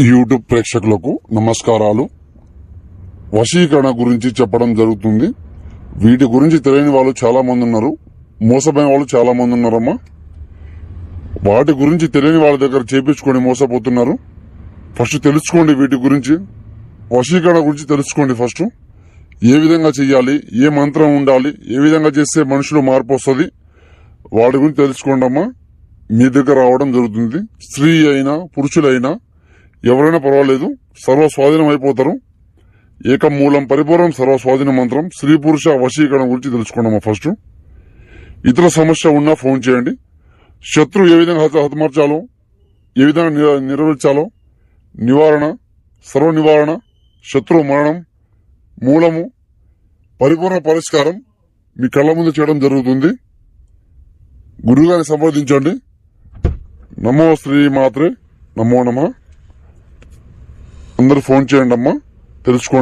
YouTube ప్రేక్షకులకు నమస్కారాలు. వశీకరణ గురించి చెప్పడం జరుగుతుంది. వీటి గురించి తెలియని వాళ్ళు చాలా మంది ఉన్నారు. మోసపోయిన వాళ్ళు చాలా మంది ఉన్నారమ్మా. వాటి గురించి తెలియని వాళ్ళ దగ్గర చేపించుకొని మోసపోతున్నారు. ఫస్ట్ తెలుసుకోండి వీటి గురించి. వశీకరణ గురించి తెలుసుకోండి ఫస్ట్. ఏ విధంగా చేయాలి ఏ మంత్రం ఉండాలి? ఏ విధంగా చేస్తే మనుషులు మార్పు వస్తుంది? వాటి గురించి తెలుసుకోండి అమ్మా మీ దగ్గర రావడం జరుగుతుంది. స్త్రీ అయినా పురుషులైనా ఎవరైనా పర్వాలేదు సర్వ స్వాధీనం అయిపోతారు ఏకమూలం పరిపూర్ణం సర్వస్వాధీన మంత్రం. స్త్రీ పురుష వశీకరణ గురించి తెలుసుకున్నామా ఫస్ట్ ఇతర సమస్య ఉన్నా ఫోన్ చేయండి. శత్రు ఏ విధంగా హతమార్చాలో ఏ విధంగా నిర్వహించాలో నివారణ సర్వ నివారణ శత్రు మరణం మూలము పరిపూర్ణ పరిష్కారం మీ కళ్ళ ముందు చేయడం జరుగుతుంది. గురువుగారిని సంప్రదించండి. నమో శ్రీ మాత్రే నమో నమ. అందరూ ఫోన్ చేయండి అమ్మా తెలుసుకోండి.